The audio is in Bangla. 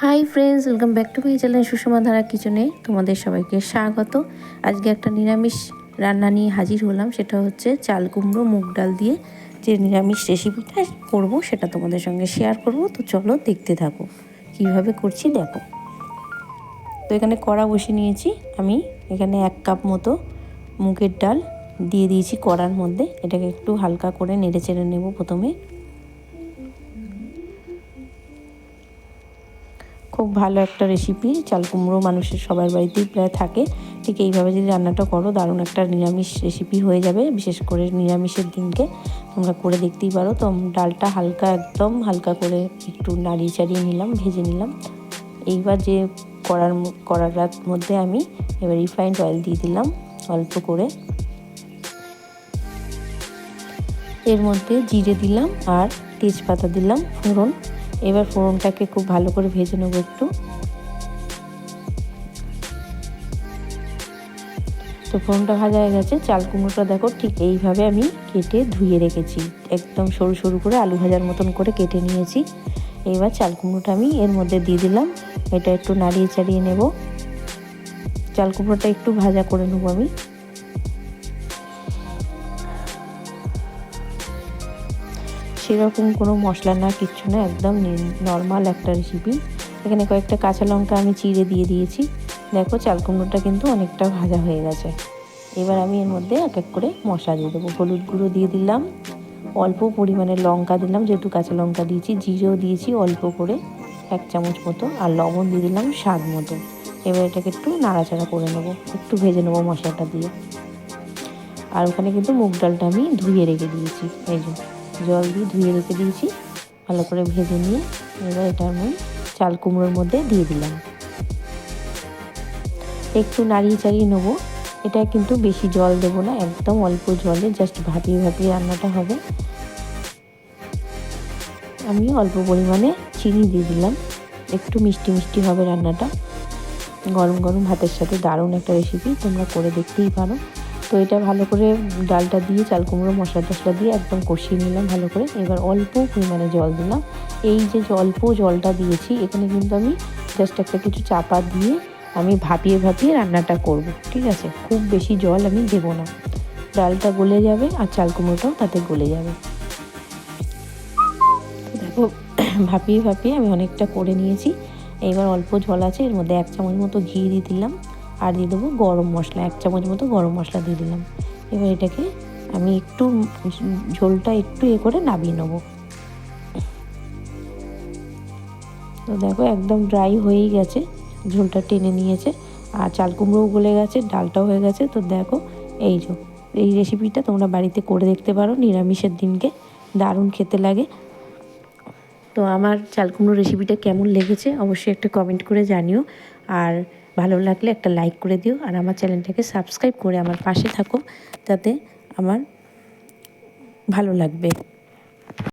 Hi friends welcome back to my channel Sushma Dhara কিচেনে তোমাদের সবাইকে স্বাগত। আজকে একটা নিরামিষ রান্না নিয়ে হাজির হলাম, সেটা হচ্ছে চাল কুমড়ো, মুগ ডাল দিয়ে যে নিরামিষ রেসিপিটা করব, সেটা তোমাদের সঙ্গে শেয়ার করব। তো চলো দেখতে থাকো, কীভাবে করছি দেখো। তো এখানে কড়া বসে নিয়েছি, আমি এখানে এক কাপ মতো মুগের ডাল দিয়ে দিয়েছি কড়ার মধ্যে। এটাকে একটু হালকা করে নেড়ে চেড়ে নেব প্রথমে। খুব ভালো একটা রেসিপি চাল কুমড়ো মানুষের সবার বাড়িতেই প্রায় থাকে। ঠিক এইভাবে যদি রান্নাটা করো, দারুণ একটা নিরামিষ রেসিপি হয়ে যাবে, বিশেষ করে নিরামিষের দিনকে। তোমরা করে দেখতেই পারো। তো ডালটা হালকা একদম, হালকা করে একটু নাড়িয়ে চাড়িয়ে নিলাম, ভেজে নিলাম। এইবার যে কড়ার কড়ার মধ্যে আমি এবার রিফাইন্ড অয়েল দিয়ে দিলাম, অল্প করে। এর মধ্যে জিরে দিলাম আর তেজপাতা দিলাম, ফোড়ন। এবার ফোড়নটাকে খুব ভালো করে ভেজে নেব একটু। তো ফোড়নটা ভাজা হয়ে গেছে, চাল কুমড়োটা দেখো ঠিক এইভাবে আমি কেটে ধুয়ে রেখেছি। একদম সরু সরু করে আলু ভাজার মতন করে কেটে নিয়েছি। এবার চাল কুমড়োটা আমি এর মধ্যে দিয়ে দিলাম, এটা একটু নাড়িয়ে চাড়িয়ে নেব। চাল কুমড়োটা একটু ভাজা করে নেব আমি। সেরকম কোনো মশলা না, কিচ্ছু না, একদম নর্মাল একটা রেসিপি এখানে কয়েকটা কাঁচা লঙ্কা আমি চিড়ে দিয়ে দিয়েছি। দেখো, চাল কুমড়োটা কিন্তু অনেকটা ভাজা হয়ে গেছে। এবার আমি এর মধ্যে এক এক করে মশলা দিয়ে দেবো। হলুদ গুঁড়ো দিয়ে দিলাম। অল্প পরিমাণে লঙ্কা দিলাম, যেহেতু কাঁচা লঙ্কা দিয়েছি। জিরেও দিয়েছি অল্প করে এক চামচ মতো। আর লবণ দিয়ে দিলাম স্বাদ মতো। এবার এটাকে একটু নাড়াচাড়া করে নেব। একটু ভেজে নেব মশলাটা দিয়ে। আর ওখানে কিন্তু মুগ ডালটা আমি ধুয়ে রেখে দিয়েছি। এই জন্য জল দিয়ে ধুয়ে রেখে দিয়েছি। ভালো করে ভেজে নিয়ে এবার এটা আমি চাল কুমড়োর মধ্যে দিয়ে দিলাম। একটু নাড়িয়ে চাড়িয়ে নেব। এটা কিন্তু বেশি জল দেবো না, একদম অল্প জলে জাস্ট ভাপিয়ে ভাপিয়ে রান্নাটা হবে। আমি অল্প পরিমাণে চিনি দিয়ে দিলাম। একটু মিষ্টি মিষ্টি হবে রান্নাটা। গরম গরম ভাতের সাথে দারুণ একটা রেসিপি তোমরা করে দেখতেই পারো। তো এটা ভালো করে ডালটা দিয়ে, চাল কুমড়ো, মশলা টশলা দিয়ে একদম কষিয়ে নিলাম ভালো করে। এবার অল্প পরিমাণে জল দিলাম। এই যে অল্প জলটা দিয়েছি, এখানে কিন্তু আমি জাস্ট একটা কিছু চাপা দিয়ে আমি ভাপিয়ে ভাপিয়ে রান্নাটা করব, ঠিক আছে? খুব বেশি জল আমি দেবো না। ডালটা গলে যাবে আর চাল কুমড়োটাও তাতে গলে যাবে। দেখো, ভাপিয়ে ভাপিয়ে আমি অনেকটা করে নিয়েছি। এবার অল্প জল আছে, এর মধ্যে এক চামচ মতো ঘি দিয়ে দিলাম। আর দিয়ে দেবো গরম মশলা, এক চামচ মতো গরম মশলা দিয়ে দিলাম। এবার এটাকে আমি একটু ঝোলটা একটু এ করে নামিয়ে নেব। তো দেখো একদম ড্রাই হয়েই গেছে, ঝোলটা টেনে নিয়েছে। আর চাল কুমড়োও গলে গেছে, ডালটাও হয়ে গেছে। তো দেখো এই যে, এই রেসিপিটা তোমরা বাড়িতে করে দেখতে পারো, নিরামিষের দিনকে। দারুণ খেতে লাগে। তো আমার চাল কুমড়ো রেসিপিটা কেমন লেগেছে অবশ্যই একটা কমেন্ট করে জানিও। আর ভালো লাগলে একটা লাইক করে দিও আর আমার চ্যানেলটাকে সাবস্ক্রাইব করে আমার পাশে থাকো, যাতে আমার ভালো লাগবে।